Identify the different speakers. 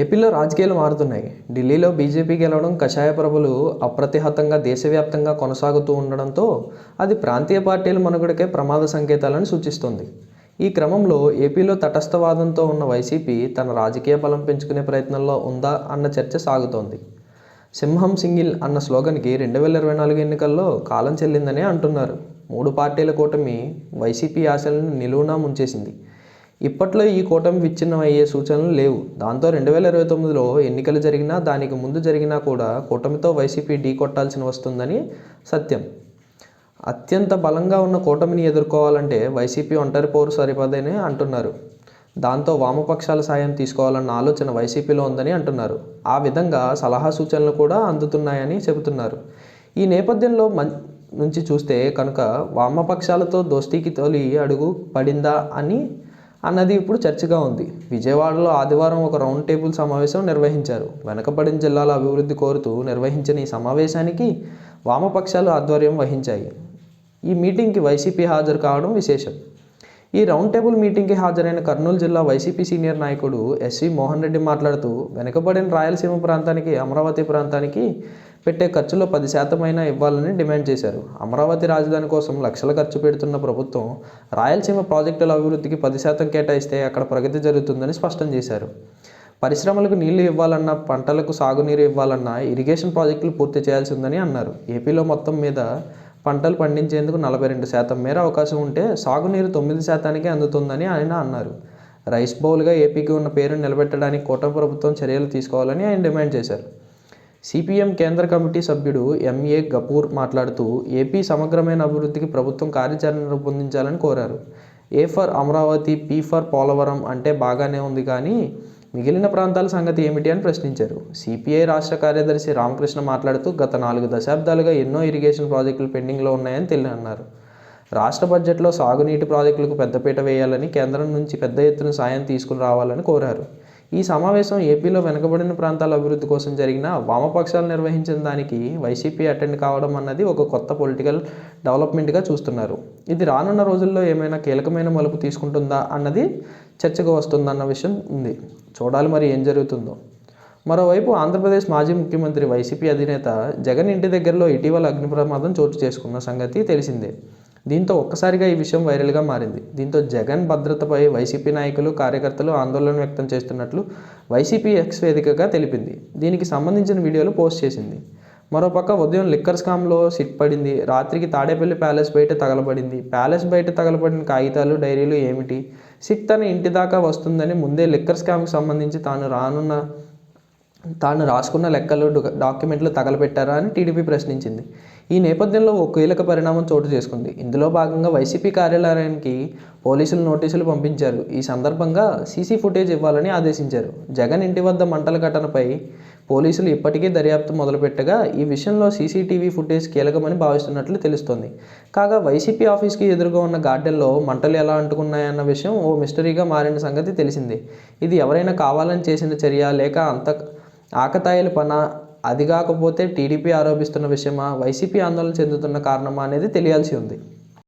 Speaker 1: ఏపీలో రాజకీయాలు మారుతున్నాయి. ఢిల్లీలో బీజేపీ గెలవడం కషాయ ప్రభలు అప్రతిహతంగా దేశవ్యాప్తంగా కొనసాగుతూ ఉండడంతో అది ప్రాంతీయ పార్టీల మనుగడకే ప్రమాద సంకేతాలను సూచిస్తుంది. ఈ క్రమంలో ఏపీలో తటస్థవాదంతో ఉన్న వైసీపీ తన రాజకీయ బలం పెంచుకునే ప్రయత్నంలో ఉందా అన్న చర్చ సాగుతోంది. సింహం సింగిల్ అన్న స్లోగన్కి రెండు వేల ఇరవై నాలుగు ఎన్నికల్లో కాలం చెల్లిందనే అంటున్నారు. మూడు పార్టీల కూటమి వైసీపీ ఆశలను నిలువునా ముంచేసింది. ఇప్పట్లో ఈ కూటమి విచ్ఛిన్నం అయ్యే సూచనలు లేవు. దాంతో రెండు వేల ఇరవై తొమ్మిదిలో ఎన్నికలు జరిగినా దానికి ముందు జరిగినా కూడా కూటమితో వైసీపీ ఢీ కొట్టాల్సి వస్తుందని సత్యం. అత్యంత బలంగా ఉన్న కూటమిని ఎదుర్కోవాలంటే వైసీపీ ఒంటరి పోరు సరిపదని అంటున్నారు. దాంతో వామపక్షాల సాయం తీసుకోవాలన్న ఆలోచన వైసీపీలో ఉందని అంటున్నారు. ఆ విధంగా సలహా సూచనలు కూడా అందుతున్నాయని చెబుతున్నారు. ఈ నేపథ్యంలో మన్ నుంచి చూస్తే కనుక వామపక్షాలతో దోస్తీకి తొలి అడుగు పడిందా అని అన్నది ఇప్పుడు చర్చగా ఉంది. విజయవాడలో ఆదివారం ఒక రౌండ్ టేబుల్ సమావేశం నిర్వహించారు. వెనకబడిన జిల్లాల అభివృద్ధి కోరుతూ నిర్వహించిన ఈ సమావేశానికి వామపక్షాలు ఆధ్వర్యం వహించాయి. ఈ మీటింగ్కి వైసీపీ హాజరు కావడం విశేషం. ఈ రౌండ్ టేబుల్ మీటింగ్కి హాజరైన కర్నూలు జిల్లా వైసీపీ సీనియర్ నాయకుడు ఎస్వి మోహన్ రెడ్డి మాట్లాడుతూ వెనుకబడిన రాయలసీమ ప్రాంతానికి అమరావతి ప్రాంతానికి పెట్టే ఖర్చులో పది శాతమైనా ఇవ్వాలని డిమాండ్ చేశారు. అమరావతి రాజధాని కోసం లక్షల ఖర్చు పెడుతున్న ప్రభుత్వం రాయలసీమ ప్రాజెక్టుల అభివృద్ధికి పది శాతం కేటాయిస్తే అక్కడ ప్రగతి జరుగుతుందని స్పష్టం చేశారు. పరిశ్రమలకు నీళ్ళు ఇవ్వాలన్నా పంటలకు సాగునీరు ఇవ్వాలన్నా ఇరిగేషన్ ప్రాజెక్టులు పూర్తి చేయాల్సి ఉందని అన్నారు. ఏపీలో మొత్తం మీద పంటలు పండించేందుకు నలభై రెండు శాతం మేర అవకాశం ఉంటే సాగునీరు తొమ్మిది శాతానికి అందుతుందని ఆయన అన్నారు. రైస్ బౌల్గా ఏపీకి ఉన్న పేరును నిలబెట్టడానికి కూటమి ప్రభుత్వం చర్యలు తీసుకోవాలని ఆయన డిమాండ్ చేశారు. సిపిఎం కేంద్ర కమిటీ సభ్యుడు ఎంఏ గపూర్ మాట్లాడుతూ ఏపీ సమగ్రమైన అభివృద్ధికి ప్రభుత్వం కార్యాచరణ రూపొందించాలని కోరారు. A for Amaravati P for Polavaram అంటే బాగానే ఉంది కానీ మిగిలిన ప్రాంతాల సంగతి ఏమిటి అని ప్రశ్నించారు. సిపిఐ రాష్ట్ర కార్యదర్శి రామకృష్ణ మాట్లాడుతూ గత నాలుగు దశాబ్దాలుగా ఎన్నో ఇరిగేషన్ ప్రాజెక్టులు పెండింగ్లో ఉన్నాయని తెలియన్నారు రాష్ట్ర బడ్జెట్లో సాగునీటి ప్రాజెక్టులకు పెద్దపీట వేయాలని కేంద్రం నుంచి పెద్ద ఎత్తున సాయం తీసుకుని రావాలని కోరారు. ఈ సమావేశం ఏపీలో వెనుకబడిన ప్రాంతాల అభివృద్ధి కోసం జరిగిన వామపక్షాలు నిర్వహించిన దానికి వైసీపీ అటెండ్ కావడం అన్నది ఒక కొత్త పొలిటికల్ డెవలప్మెంట్గా చూస్తున్నారు. ఇది రానున్న రోజుల్లో ఏమైనా కీలకమైన మలుపు తీసుకుంటుందా అన్నది చర్చకు వస్తుందన్న విషయం ఉంది. చూడాలి మరి ఏం జరుగుతుందో. మరోవైపు ఆంధ్రప్రదేశ్ మాజీ ముఖ్యమంత్రి వైసీపీ అధినేత జగన్ ఇంటి దగ్గరలో ఇటీవల అగ్ని ప్రమాదం చోటు చేసుకున్న సంగతి తెలిసిందే. దీంతో ఒక్కసారిగా ఈ విషయం వైరల్గా మారింది. దీంతో జగన్ భద్రతపై వైసీపీ నాయకులు కార్యకర్తలు ఆందోళన వ్యక్తం చేస్తున్నట్లు వైసీపీ ఎక్స్ వేదికగా తెలిపింది. దీనికి సంబంధించిన వీడియోలు పోస్ట్ చేసింది. మరోపక్క ఉదయం లిక్కర్ స్కామ్లో సిట్ పడింది. రాత్రికి తాడేపల్లి ప్యాలెస్ బయట తగలబడింది. ప్యాలెస్ బయట తగలబడిన కాగితాలు డైరీలు ఏమిటి? సిట్ తన ఇంటి దాకా వస్తుందని ముందే లిక్కర్ స్కామ్కి సంబంధించి తాను రానున్న తాను రాసుకున్న లెక్కలు డాక్యుమెంట్లు తగలబెట్టారా అని టీడీపీ ప్రశ్నించింది. ఈ నేపథ్యంలో ఓ కీలక పరిణామం చోటు చేసుకుంది. ఇందులో భాగంగా వైసీపీ కార్యాలయానికి పోలీసులు నోటీసులు పంపించారు. ఈ సందర్భంగా సీసీ ఫుటేజ్ ఇవ్వాలని ఆదేశించారు. జగన్ ఇంటి వద్ద మంటల ఘటనపై పోలీసులు ఇప్పటికే దర్యాప్తు మొదలుపెట్టగా ఈ విషయంలో సీసీటీవీ ఫుటేజ్ కీలకమని భావిస్తున్నట్లు తెలుస్తోంది. కాగా వైసీపీ ఆఫీస్కి ఎదురుగా ఉన్న గార్డెన్లో మంటలు ఎలా అంటుకున్నాయన్న విషయం ఓ మిస్టరీగా మారిన సంగతి తెలిసింది. ఇది ఎవరైనా కావాలని చేసిన చర్య లేక అంత ఆకతాయిల పన? అది కాకపోతే టీడీపీ ఆరోపిస్తున్న విషయమా? వైసీపీ ఆందోళన చెందుతున్న కారణమా అనేది తెలియాల్సి ఉంది.